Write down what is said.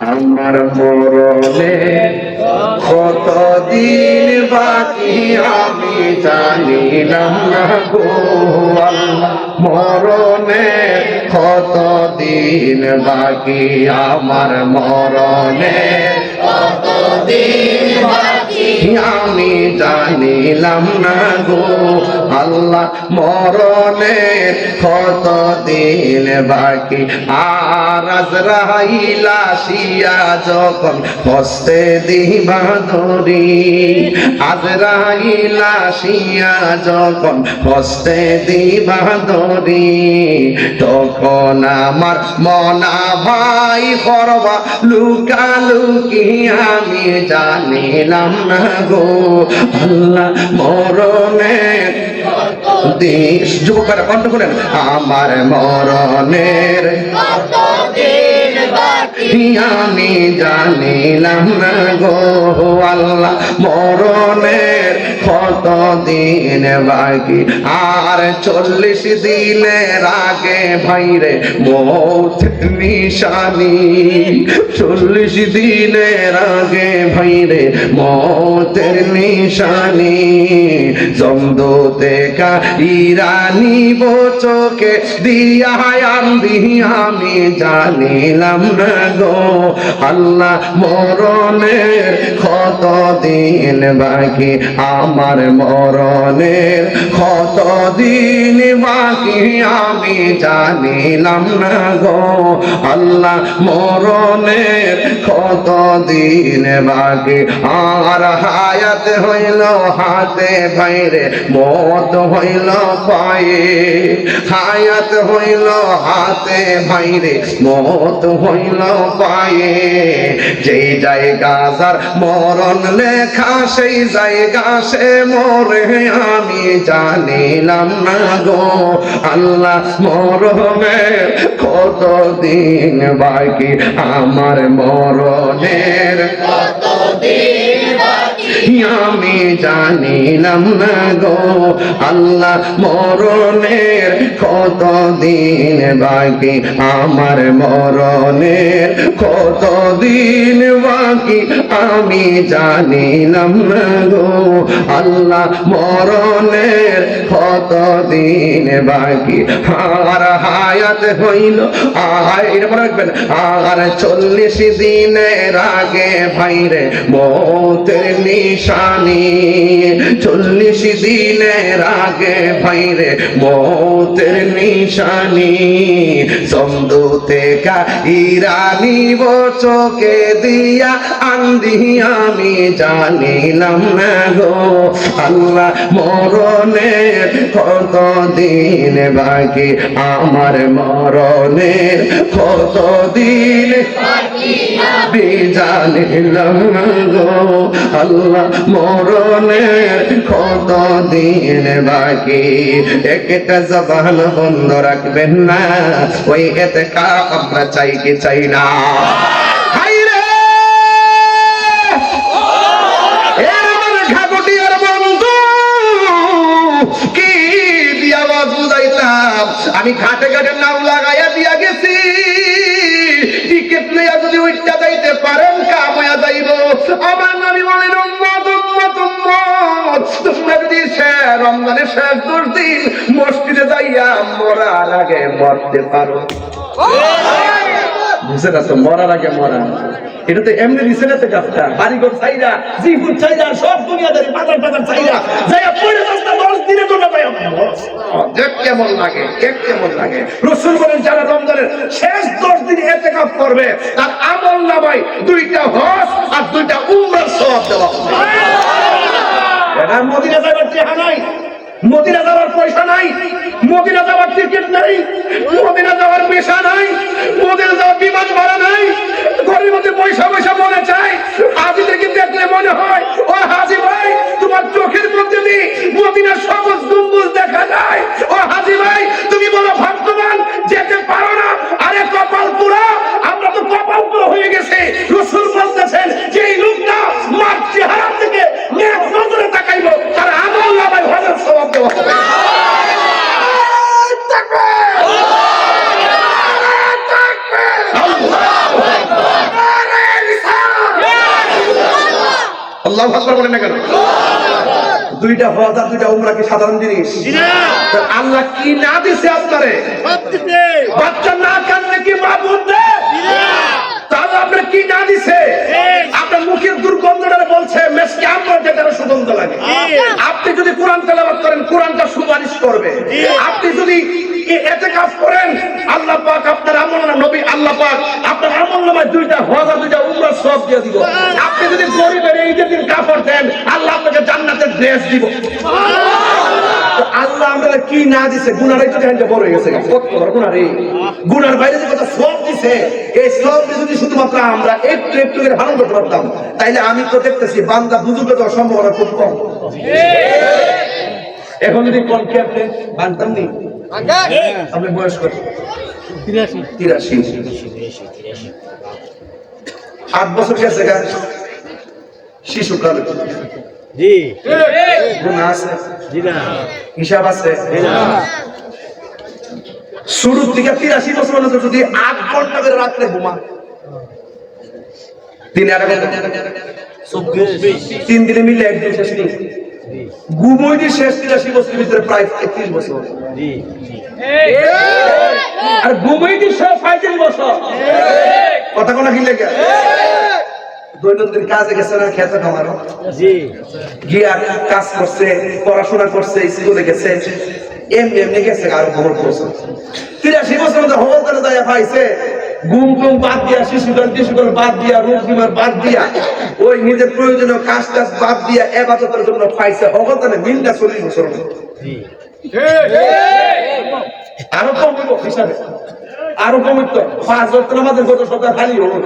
আমার মরণে কতদিন বাকি আমি জানিলাম না গো মরণে কতদিন বাকি আমার মরণে কত দিন বাকি আমি জানিলাম না গো আল্লাহ মরণের কত দিন বাকি। আর আজরাইলা শিয়া যখন হস্তে দিবা ধরি আজরাইলা শিয়া যখন হস্তে দিবা ধরি তখন আমার মনা ভাই করবা লুকালুকি আমি জানিলাম না গো। আল্লাহ মরণের দেশ যুবকরা কণ্ঠ করেন আমার মরণের আমি জানিলাম না গো আল্লাহ মরণের কত দিন বাকি? আর চল্লিশ নিশানি। চল্লিশ নিশানি। জমদো দেখা ইরানি আমি, জানিলাম না গো। আল্লাহ মরণের কত দিন বাকি? আমার মরণের কত দিন বাকি আমি জানিলাম না গো। আল্লাহ, মরণের কত দিন বাকি? আর হায়াত হইল হাতে ভাইরে, মত হইল পায়ে। হায়াত হইল হাতে ভাইরে, মত হইল পায়ে। যেই জায়গা যার মরণ লেখা, সেই জায়গা সে মরে আমি জানিলাম না গো। আল্লাহ মরমে কত দিন বাকি? আমার মরণের আমি জানিলাম না গো। আল্লাহ মরণের কত দিন বাকি? আমার মরণের কত দিন বাকি? আমি জানিলাম গো। আল্লাহ মরণের কত দিন বাকি? আর হায়াত হইল। এটা মনে রাখবেন। আর চল্লিশ দিনের আগে ভাইরে মৌতের নিশানি। চল্লিশ দিনের আগে ভাইরে মৌতের নিশানি সমদূতে কা ইরানি দিয়া আন্দি আমি জানিলাম না গো। আল্লাহ মরণের কত দিন বাকি, আমার মরণের কত দিন জানিলাম না গো। আল্লাহ মরণের কত দিন বাকি, একটা জবান বন্ধ রাখবেন না। ওই এতে আমরা চাই কি চাই না? আমি ঘাটে ঘাটে নাম লাগাইয়া দিয়া গেছি। টিকিট লইয়া যদি উঠতে যাইতে পারেন, কাময়া যাইব। আমার নবী বলেন উম্মত রমজানের শেষ দশ দিন মসজিদে যাইয়া মরার আগে মরতে পারো। বুঝে তো, মরার আগে মরা। এটা তো এমনি দিছে না তো গাছটা বাড়িঘর চাইরা জিফুর চাইরা সব দুনিয়াদারি চাইরা পড়ে দশ দিনের জন্য দেখ কেমন লাগে, দেখ কেমন লাগে। রসুল বলেন, যারা রমজানের শেষ দশ দিন এতে কাপ করবে, তার আমল নামাই দুইটা হজ আর দুইটা উমরার সব দেওয়া হবে মদিনা যাবার চেহা নাই। মদিনা যাওয়ার পয়সা নাই। মদিনা যাওয়ার টিকিট নাই। মদিনা যাওয়ার পেশা নাই। মদিনা যাওয়ার বিমান ভাড়া নাই। ঘরের মধ্যে পয়সা পয়সা মনে চাই। হাজিদেরকে দেখলে মনে হয়, ও হাজি ভাই, তোমার চোখের মধ্যে দিয়ে মদিনার সবুজ গম্বুজ দেখা যায় ও হাজি ভাই তুমি বলো ভাগ্যবান যেতে পারো না আরে কপাল পুরা আমরা তো কপাল পুরো হয়ে গেছে রসুল বলতেছেন যে এই লোকটা মার চেহারা থেকে এক নজরে তাকাইবো তার আমল নামায় হজের স্বভাব দেওয়া হবে আল্লাহু আকবার। আল্লাহ আকবার বলেন না কেন? দুইটা হজ আর দুইটা উমরা কি সাধারণ জিনিস? আল্লাহ কি না দিছে আপনারে? বাচ্চা না কি মা বুঝবে তাহলে আপনার কি না দিছে? আপনার মুখের দুর্গন্ধটা বলছে মেসকে আমরা যেটা সুগন্ধ লাগে। আপনি যদি কোরআন তেলাবাদ করেন কোরআনটা সুপারিশ করবে। আপনি যদি এতে কাজ করেন আল্লাহ পাক আপনার আমল নবী আল্লাহ পাক আপনার আমল নামায় দুইটা হজা দুইটা উমরা সব দিয়ে দিব আপনি যদি গরিবের এই যে দিন কাপড় দেন আল্লাহ আপনাকে জান্নাতের ড্রেস দিব। তো আল্লাহ আমরা কি না দিছে গুনারাই তো দেখেন যে বড় হয়ে গেছে। কত গুনার এই গুনার বাইরে যে কথা সব দিছে এই সব যদি শুধুমাত্র আমরা একটু একটু করে ধারণ করতে পারতাম তাইলে আমি তো দেখতেছি বান্দা বুঝুকে তো সম্ভাবনা খুব কম। এখন যদি কোন ক্যাপ্টেন বানতাম নি? আপনি বয়স কত তিরাশি। আট বছর গেছে গা। শিশু কাল জি। গুণা আছে জি না। হিসাব আছে। জি না। শুরু থেকে তিরাশি বছর পর্যন্ত যদি আট ঘণ্টা করে রাত্রে ঘুমা দিনে তিন দিনে মিলে একদিন শেষ নেই। শেষ তিরাশি বছরের ভিতরে প্রায় একত্রিশ বছর। আর ঘুমোই দিয়ে শেষ পঁয়ত্রিশ বছর। কথা কোনো কি লেগে? দৈনন্দিন কাজে গেছে না খেতে খামারও গিয়া কাজ করছে পড়াশোনা করছে স্কুলে গেছে এমনি এমনি গেছে আরও খবর করছে তিরাশি বছর মধ্যে খবর করে পাইছে ঘুম টুম বাদ দিয়া বাদ দিয়া রোগ বিমার বাদ দিয়া ওই নিজের প্রয়োজনীয় কাজ টাজ বাদ দিয়া এবাদতের জন্য পাইছে অগতানে মিলটা চল্লিশ বছর জি। আরও কম হিসাবে। আরও কমিত পাঁচ বছর আমাদের গত সপ্তাহ খালি হলো।